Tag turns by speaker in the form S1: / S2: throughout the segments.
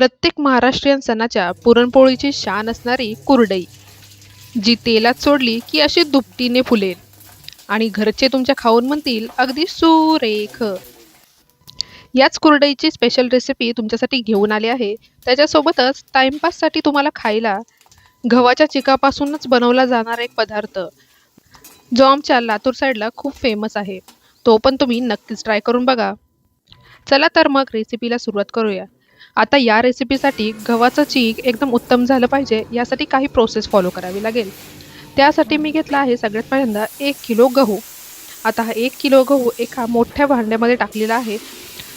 S1: प्रत्येक महाराष्ट्रीयन सणाच्या पुरणपोळीची शान असणारी कुरडई जी तेलात सोडली की अशी दुपटीने फुलेल. आणि घरचे तुमच्या खाऊन म्हणतील अगदी सुरेख. याच कुरडईची स्पेशल रेसिपी तुमच्यासाठी घेऊन आली आहे. त्याच्यासोबतच टाइमपाससाठी तुम्हाला खायला गव्हाच्या चिकापासूनच बनवला जाणारा एक पदार्थ जो आमच्या लातूर साईडला खूप फेमस आहे. तो पण तुम्ही नक्कीच ट्राय करून बघा. चला तर मग रेसिपीला सुरुवात करूया. आता या रेसिपीसाठी गव्हाचं चीक एकदम उत्तम झालं पाहिजे यासाठी काही प्रोसेस फॉलो करावी लागेल. त्यासाठी मी घेतला आहे सगळ्यात पहिल्यांदा एक किलो गहू. आता हा एक किलो गहू एका मोठ्या भांड्यामध्ये टाकलेला आहे.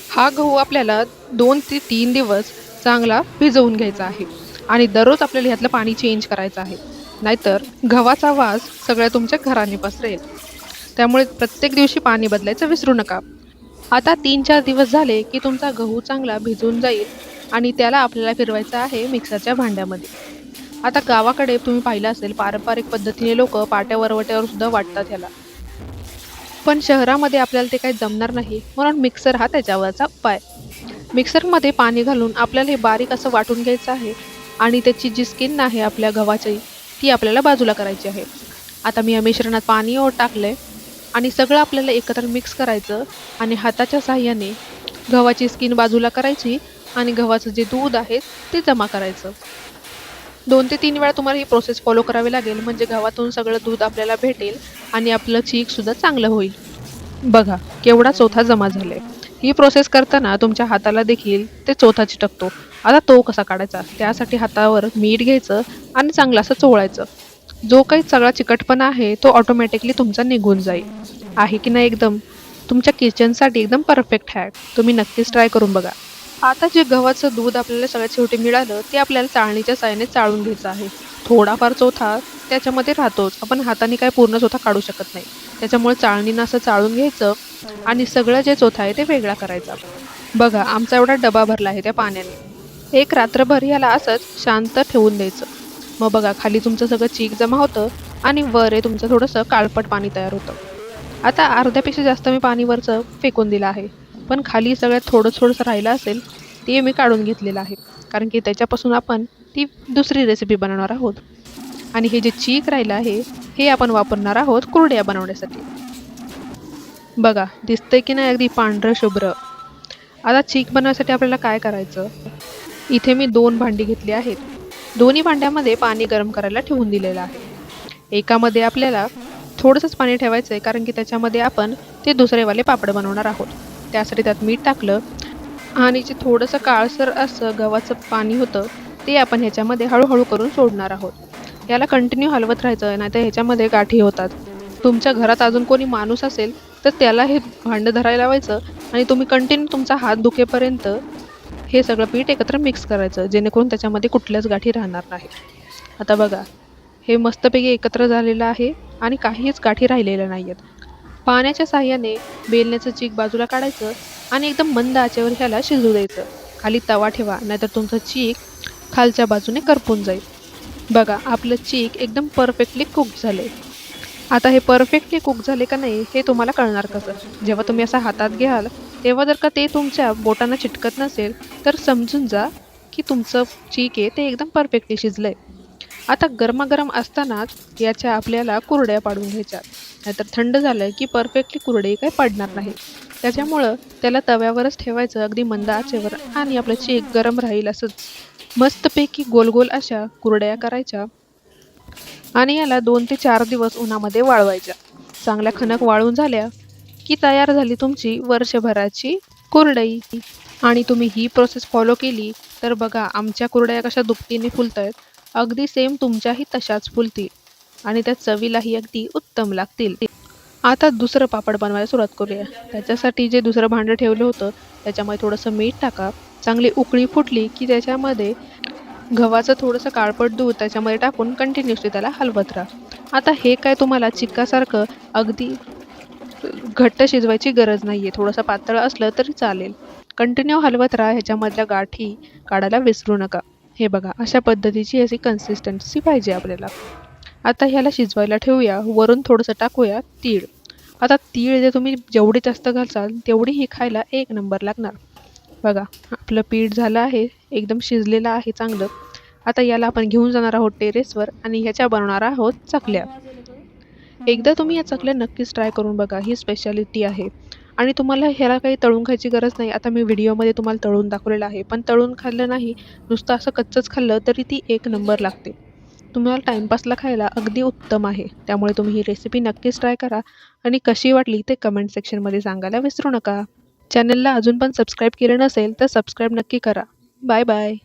S1: हा गहू आपल्याला दोन ते तीन दिवस चांगला भिजवून घ्यायचा आहे आणि दररोज आपल्याला ह्यातलं पाणी चेंज करायचं आहे. नाहीतर गव्हाचा वास सगळ्या तुमच्या घराने पसरेल. त्यामुळे प्रत्येक दिवशी पाणी बदलायचं विसरू नका. आता तीन चार दिवस झाले की तुमचा गहू चांगला भिजून जाईल आणि त्याला आपल्याला फिरवायचं आहे मिक्सरच्या भांड्यामध्ये. आता गावाकडे तुम्ही पाहिलं असेल पारंपरिक पद्धतीने लोक पाट्या वरवट्यावर सुद्धा वाटतात ह्याला. पण शहरामध्ये आपल्याला ते काही जमणार नाही म्हणून मिक्सर हा त्याच्यावरचा उपाय. मिक्सरमध्ये पाणी घालून आपल्याला हे बारीक असं वाटून घ्यायचं आहे आणि त्याची जी स्किन आहे आपल्या गव्हाची ती आपल्याला बाजूला करायची आहे. आता मी या मिश्रणात पाणी ओत टाकलं आहे आणि सगळं आपल्याला एकत्र मिक्स करायचं आणि हाताच्या साह्याने गव्हाची स्किन बाजूला करायची आणि गव्हाचं जे दूध आहे ते जमा करायचं. दोन ते तीन वेळा तुम्हाला ही प्रोसेस फॉलो करावी लागेल. म्हणजे गव्हातून सगळं दूध आपल्याला भेटेल आणि आपलं चीकसुद्धा चांगलं होईल. बघा केवढा चोथा जमा झालाय. ही प्रोसेस करताना तुमच्या हाताला देखील ते चोथा चिटकतो. आता तो कसा काढायचा? त्यासाठी हातावर मीठ घ्यायचं आणि चांगलं असं चोळायचं. जो काही सगळा चिकटपणा आहे तो ऑटोमॅटिकली तुमचा निघून जाईल. आहे की नाही एकदम? तुमच्या किचनसाठी एकदम परफेक्ट आहे. तुम्ही नक्कीच ट्राय करून बघा. आता जे गव्हाचं दूध आपल्याला सगळ्यात शेवटी मिळालं ते आपल्याला चाळणीच्या साहाय्याने चाळून घ्यायचं आहे. थोडाफार चोथा त्याच्यामध्ये राहतोच. आपण हाताने काय पूर्ण चोथा काढू शकत नाही. त्याच्यामुळे चाळणीनं असं चाळून घ्यायचं आणि सगळं जे चोथा आहे ते वेगळा करायचा. बघा आमचा एवढा डबा भरला आहे त्या पाण्याने. एक रात्रभर याला असंच शांत ठेवून द्यायचं. मग बघा खाली तुमचं सगळं चीक जमा होतं आणि वर आहे तुमचं थोडंसं काळपट पाणी तयार होतं. आता अर्ध्यापेक्षा जास्त मी पाणी वरचं फेकून दिलं आहे. पण खाली सगळ्यात थोडं थोडंसं राहिलं असेल ते मी काढून घेतलेलं आहे. कारण की त्याच्यापासून आपण ती दुसरी रेसिपी बनवणार आहोत. आणि हे जे चीक राहिलं आहे हे आपण वापरणार आहोत कुरड्या बनवण्यासाठी. बघा दिसतंय की नाही अगदी पांढरं शुभ्र. आता चीक बनवण्यासाठी आपल्याला काय करायचं? इथे मी दोन भांडी घेतली आहेत. दोन्ही भांड्यामध्ये पाणी गरम करायला ठेवून दिलेलं आहे. एकामध्ये आपल्याला थोडंसंच पाणी ठेवायचं आहे कारण की त्याच्यामध्ये आपण ते दुसरेवाले पापड बनवणार आहोत. त्यासाठी त्यात मीठ टाकलं. आणि जे थोडंसं काळसर असं गव्हाचं पाणी होतं ते आपण ह्याच्यामध्ये हळूहळू करून सोडणार आहोत. याला कंटिन्यू हलवत राहायचं नाही तर ह्याच्यामध्ये गाठी होतात. तुमच्या घरात अजून कोणी माणूस असेल तर त्याला हे भांडं धरायला लावायचं आणि तुम्ही कंटिन्यू तुमचा हात दुखेपर्यंत हे सगळं पीठ एकत्र मिक्स करायचं जेणेकरून त्याच्यामध्ये कुठल्याच गाठी राहणार नाही. आता बघा हे मस्तपैकी एकत्र झालेलं आहे आणि काहीच गाठी राहिलेल्या नाही आहेत पाण्याच्या साह्याने बेलण्याचं चीक बाजूला काढायचं आणि एकदम मंद आचेवर ह्याला शिजू द्यायचं. खाली तवा ठेवा नाहीतर तुमचं चीक खालच्या बाजूने करपून जाईल. बघा आपलं चीक एकदम परफेक्टली कुक झाले आता हे परफेक्टली कुक झाले का नाही हे तुम्हाला कळणार कसं? जेव्हा तुम्ही असं हातात घ्याल तेव्हा जर का ते तुमच्या बोटांना चिटकत नसेल तर समजून जा की तुमचं चीक आहे ते एकदम परफेक्टली शिजलं आहे आता गरमागरम असतानाच याच्या आपल्याला कुरड्या पाडून घ्यायच्या. नाहीतर थंड झालं की परफेक्टली कुरडे काही पडणार नाही. त्याच्यामुळं त्याला तव्यावरच ठेवायचं अगदी मंद आचेवर आणि आपलं चीक गरम राहील असंच. मस्तपैकी गोल गोल अशा कुरड्या करायच्या. आणि याला दोन ते चार दिवस उन्हामध्ये वाळवायच्या. चांगल्या खनक वाळून झाल्या की तयार झाली तुमची वर्षभराची कुरडई. आणि तुम्ही ही प्रोसेस फॉलो केली तर बघा आमच्या कुरड्या कशा दुपटीने फुलत आहेत अगदी सेम तुमच्याही तशाच फुलतील. आणि त्या चवीलाही अगदी उत्तम लागतील. आता दुसरं पापड बनवायला सुरुवात करूया. त्याच्यासाठी जे दुसरं भांडं ठेवलं होतं त्याच्यामध्ये थोडंसं मीठ टाका. चांगली उकळी फुटली की त्याच्यामध्ये गव्हाचं थोडंसं काळपट दूध त्याच्यामध्ये टाकून कंटिन्युअसली त्याला हलवत राहा. आता हे काय तुम्हाला चिक्कासारखं अगदी घट्ट शिजवायची गरज नाही आहे थोडंसं पातळ असलं तरी चालेल. कंटिन्यू हलवत राहा ह्याच्यामधल्या गाठी काढायला विसरू नका. हे बघा अशा पद्धतीची अशी कन्सिस्टन्सी पाहिजे आपल्याला. आता ह्याला शिजवायला ठेवूया. वरून थोडंसं टाकूया तीळ. आता तीळ जे तुम्ही जेवढी जास्त घालसाल तेवढी ही खायला एक नंबर लागणार. बघा आपलं पीठ झालं आहे एकदम शिजलेलं आहे चांगलं. आता याला आपण घेऊन जाणार आहोत टेरेसवर आणि ह्याच्या बनवणार आहोत चकल्या. एकदा तुम्ही या चकल्या नक्कीच ट्राय करून बघा ही स्पेशालिटी आहे. आणि तुम्हाला ह्याला काही तळून खायची गरज नाही. आता मी व्हिडिओमध्ये तुम्हाला तळून दाखवलेलं आहे पण तळून खाल्लं नाही नुसतं असं कच्चंच खाल्लं तरी ती एक नंबर लागते. तुम्हाला टाईमपासला खायला अगदी उत्तम आहे. त्यामुळे तुम्ही ही रेसिपी नक्कीच ट्राय करा आणि कशी वाटली ते कमेंट सेक्शनमध्ये सांगायला विसरू नका. चॅनलला अजून पण सबस्क्राईब केलं नसेल तर सबस्क्राईब नक्की करा. Bye bye